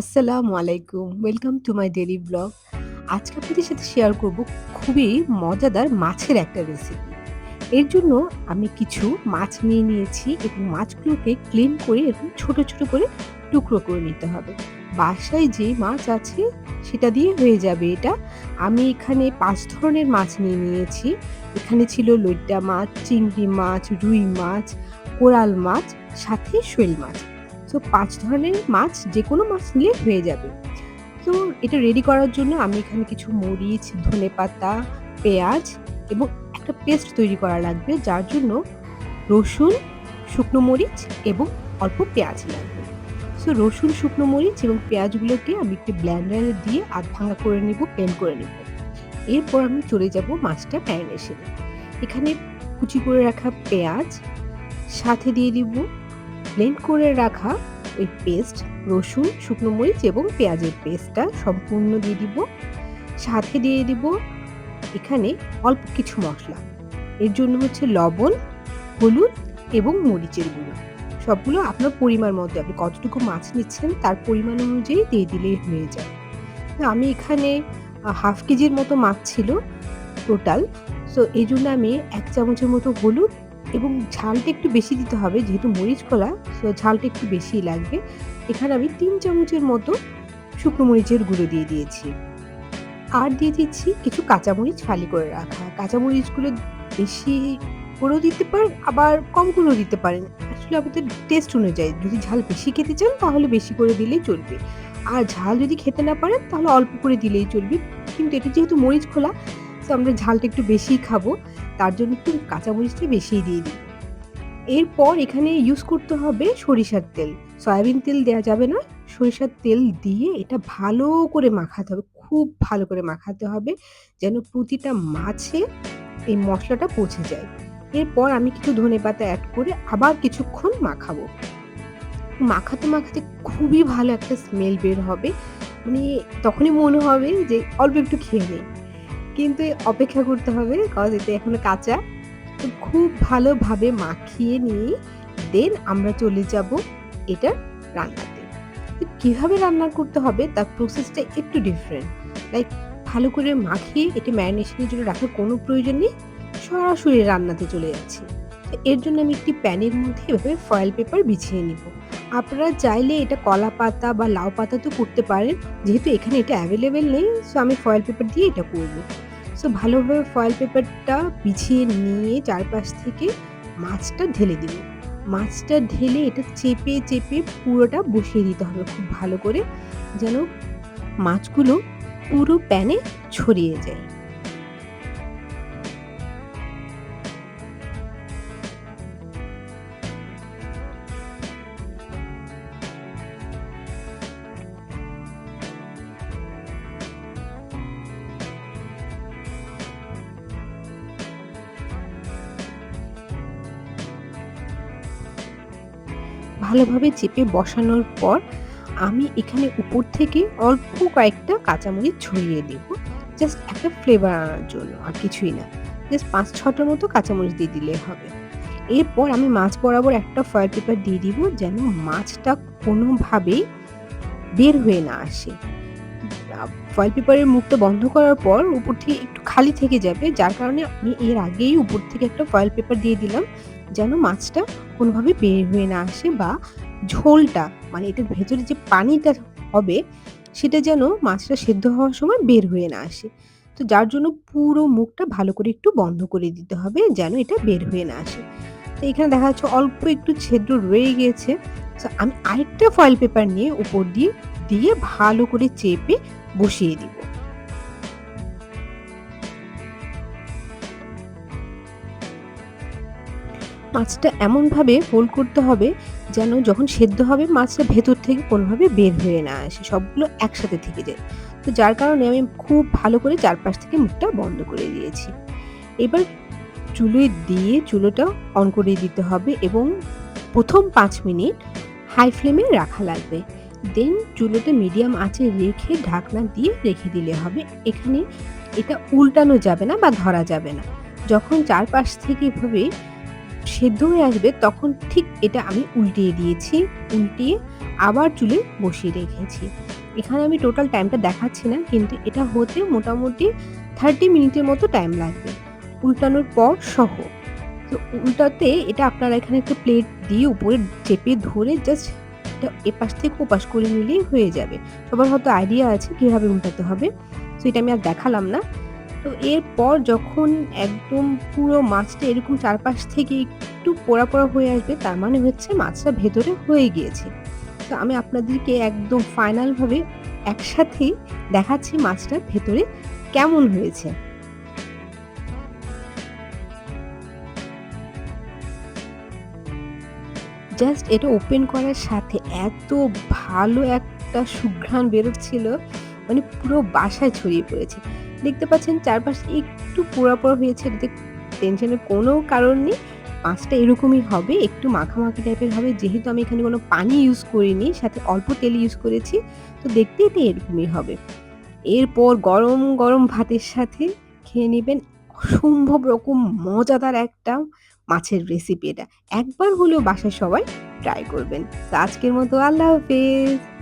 আসসালামু আলাইকুম। Welcome to my daily blog. আজকে আপনাদের সাথে শেয়ার করব খুবই মজাদার মাছের একটা রেসিপি। এর জন্য আমি কিছু মাছ নিয়ে নিয়েছি এবং মাছগুলোকে ক্লিন করে এরকম ছোট, ছোট করে টুকরো করে নিতে হবে। বাসায় যে মাছ আছে সেটা দিয়ে হয়ে যাবে এটা। আমি এখানে পাঁচ ধরনের মাছ নিয়ে নিয়েছি। এখানে ছিল লইট্টা মাছ, চিংড়ি মাছ, রুই মাছ, কোরাল মাছ, সাথে শৈল মাছ। সো পাঁচ ধরনের মাছ যে কোনো মাছ নিলে হয়ে যাবে। তো এটা রেডি করার জন্য আমি এখানে কিছু মরিচ, ধনেপাতা, পেঁয়াজ এবং একটা পেস্ট তৈরি করা লাগবে যার জন্য রসুন, শুকনো মরিচ এবং অল্প পেঁয়াজ লাগবে। সো রসুন, শুকনো মরিচ এবং পেঁয়াজগুলোকে আমি একটু ব্লেন্ডারে দিয়ে আধ ভাঙা করে নিব, ব্লেন্ড করে নিব। এরপর আমি চলে যাব মাছটা ম্যারিনেশনে। এখানে কুচি করে রাখা পেঁয়াজ, সাথে দিয়ে দিব ব্লেন্ড করে রাখা ওই পেস্ট রসুন, শুকনো মরিচ এবং পেঁয়াজের পেস্টটা সম্পূর্ণ দিয়ে দিব। সাথে দিয়ে দিব এখানে অল্প কিছু মশলা এর জন্য হচ্ছে লবণ, হলুদ এবং মরিচের গুঁড়ো। সবগুলো আপনার পরিমাণ মতো আপনি কতটুকু মাছ নিচ্ছেন তার পরিমাণ অনুযায়ী দিয়ে দিলেই হয়ে যায়। তো আমি এখানে হাফ কেজির মতো মাছ ছিল টোটাল। সো জন্য আমি এক চামচের মতো হলুদ এবং ঝালটা একটু বেশি দিতে হবে, যেহেতু মরিচ কলা সো ঝালটা একটু বেশিই লাগবে। এখানে আমি তিন চামচের মতো শুকনো মরিচের গুঁড়ো দিয়ে দিয়েছি। আর দিয়ে দিচ্ছি কিছু কাঁচামরিচ ফালি করে রাখা। কাঁচামরিচগুলো বেশি করেও দিতে পারেন, আবার কম করেও দিতে পারেন। আসলে আপনাদের টেস্ট অনুযায়ী। যদি ঝাল বেশি খেতে চান, তাহলে বেশি করে দিলেই চলবে। আর ঝাল যদি খেতে না পারেন, তাহলে অল্প করে দিলেই চলবে। কিন্তু এটা যেহেতু মরিচ খোলা তো আমরা ঝালটা একটু বেশিই খাব। তার জন্য একটু কাঁচামরিচটা বেশিই দিয়ে দিই এরপর এখানে ইউজ করতে হবে সরিষার তেল। সয়াবিন তেল দেওয়া যাবে না। সরিষার তেল দিয়ে এটা ভালো করে মাখাতে হবে। খুব ভালো করে মাখাতে হবে যেন প্রতিটা মাছে এই মশলাটা পৌঁছে যায়। এরপর আমি কিছু ধনেপাতা অ্যাড করে আবার কিছুক্ষণ মাখাবো। মাখাতে, মাখাতে খুবই ভালো একটা স্মেল বের হবে। মানে তখনই মনে হবে যে অল্প একটু খেয়ে নেই। কিন্তু অপেক্ষা করতে হবে কজ এটা এখনও কাঁচা। তো খুব ভালোভাবে মাখিয়ে নিয়ে দেন আমরা চলে যাব এটা রান্নাতে। তো কীভাবে রান্না করতে হবে তার প্রসেসটা একটু ডিফারেন্ট। লাইক ভালো করে মাখিয়ে এটা ম্যারিনেশনের জন্য রাখার কোনো প্রয়োজন নেই। সরাসরি রান্নাতে চলে যাচ্ছি। তো এর জন্য আমি একটি প্যানের মধ্যে এভাবে ফয়েল পেপার বিছিয়ে নিব। আপনারা চাইলে এটা কলা পাতা বা লাউ পাতা তো করতে পারেন। যেহেতু এখানে এটা অ্যাভেলেবেল নেই সো আমি ফয়েল পেপার দিয়ে এটা করব। সো ভালোভাবে ফয়েল পেপারটা বিছিয়ে নিয়ে চারপাশ থেকে মাছটা ঢেলে দিব। মাছটা ঢেলে এটা চেপে, চেপে পুরোটা বসিয়ে দিতে হবে খুব ভালো করে যেন মাছগুলো পুরো প্যানে ছড়িয়ে যায়। ভালোভাবে চেপে বসানোর পর আমি এখানে উপর থেকে অল্প কয়েকটা কাঁচামরিচ ছড়িয়ে দিব। জাস্ট একটা ফ্লেভার আনার জন্য, আর কিছুই না। জাস্ট পাঁচ ছটার মতো কাঁচামরিচ দিয়ে দিলে হবে। এরপর আমি মাছ বরাবর একটা ফয়েল পেপার দিয়ে দিব যেন মাছটা কোনোভাবেই বের হয়ে না আসে। ফয়েল পেপারের মুখটা বন্ধ করার পর উপর থেকে একটু খালি থেকে যাবে, যার কারণে আমি এর আগেই উপর থেকে একটা ফয়েল পেপার দিয়ে দিলাম যেন মাছটা কোনোভাবে বের হয়ে না আসে বা ঝোলটা মানে এটার ভেতরে যে পানিটা হবে সেটা যেন মাছটা সেদ্ধ হওয়ার সময় বের হয়ে না আসে। তো যার জন্য পুরো মুখটা ভালো করে একটু বন্ধ করে দিতে হবে যেন এটা বের হয়ে না আসে। তো এখানে দেখা যাচ্ছে অল্প একটু ছেদ্র রয়ে গিয়েছে। সো আমি আরেকটা ফয়েল পেপার নিয়ে উপর দিয়ে, দিয়ে ভালো করে চেপে বসিয়ে দিব। মাছটা এমনভাবে হোল্ড করতে হবে যেন যখন সেদ্ধ হবে, মাছটা ভেতর থেকে কোনোভাবে বের হয়ে না আসে। সবগুলো একসাথে থেকে যায়। তো যার কারণে আমি খুব ভালো করে চারপাশ থেকে মুখটা বন্ধ করে দিয়েছি। এবার চুলোয় দিয়ে চুলোটা অন করে দিতে হবে এবং ১ম ৫ মিনিট হাই ফ্লেমে রাখা লাগবে। দেন চুলোটা মিডিয়াম আঁচে রেখে ঢাকনা দিয়ে রেখে দিলে হবে। এখানে এটা উল্টানো যাবে না বা ধরা যাবে না। যখন চারপাশ থেকে এভাবে সেদ্ধ হয়ে আসবে, তখন ঠিক এটা আমি উল্টিয়ে দিয়েছি। উল্টিয়ে আবার চুলে বসিয়ে রেখেছি। এখানে আমি টোটাল টাইমটা দেখাচ্ছি না, কিন্তু এটা হতে মোটামুটি 30 মিনিটের মতো টাইম লাগবে। উল্টানোর পর সহ। তো উল্টাতে এটা আপনারা এখানে একটা প্লেট দিয়ে উপরে চেপে ধরে জাস্ট এটা এপাশ থেকে ওপাশ করে নিলেই হয়ে যাবে। সবার হয়তো আইডিয়া আছে কীভাবে উল্টাতে হবে। তো এটা আমি আর দেখালাম না। তো এরপর যখন একদম পুরো মাছটা এরকম চারপাশ থেকে একটু পোড়া, পোড়া হয়ে আসবে তার মানে হচ্ছে মাছটা ভেতরে হয়ে গিয়েছে। তো আমি আপনাদেরকে একদম ফাইনাল ভাবে একসাথেই দেখাচ্ছি মাছটা ভেতরে কেমন হয়েছে। জাস্ট এটা ওপেন করার সাথে এত ভালো একটা সুঘ্রাণ বেরোচ্ছিল, মানে পুরো বাসায় ছড়িয়ে পড়েছে। দেখতে পাচ্ছেন চারপাশে একটু পোড়া, পোড়া হয়েছে এটাতে টেনশনের কোনো কারণ নেই। মাছটা এরকমই হবে, একটু মাখা-মাখা টাইপের হবে। যেহেতু আমি এখানে কোনো পানি ইউজ করিনি, সাথে অল্প তেল ইউজ করেছি। তো দেখতে এটা এরকমই হবে। এরপর গরম, গরম ভাতের সাথে খেয়ে নেবেন অসম্ভব রকম মজাদার একটা মাছের রেসিপি এটা। একবার হলেও বাসায় সবাই ট্রাই করবেন। তো আজকের মতো আল্লাহ হাফেজ।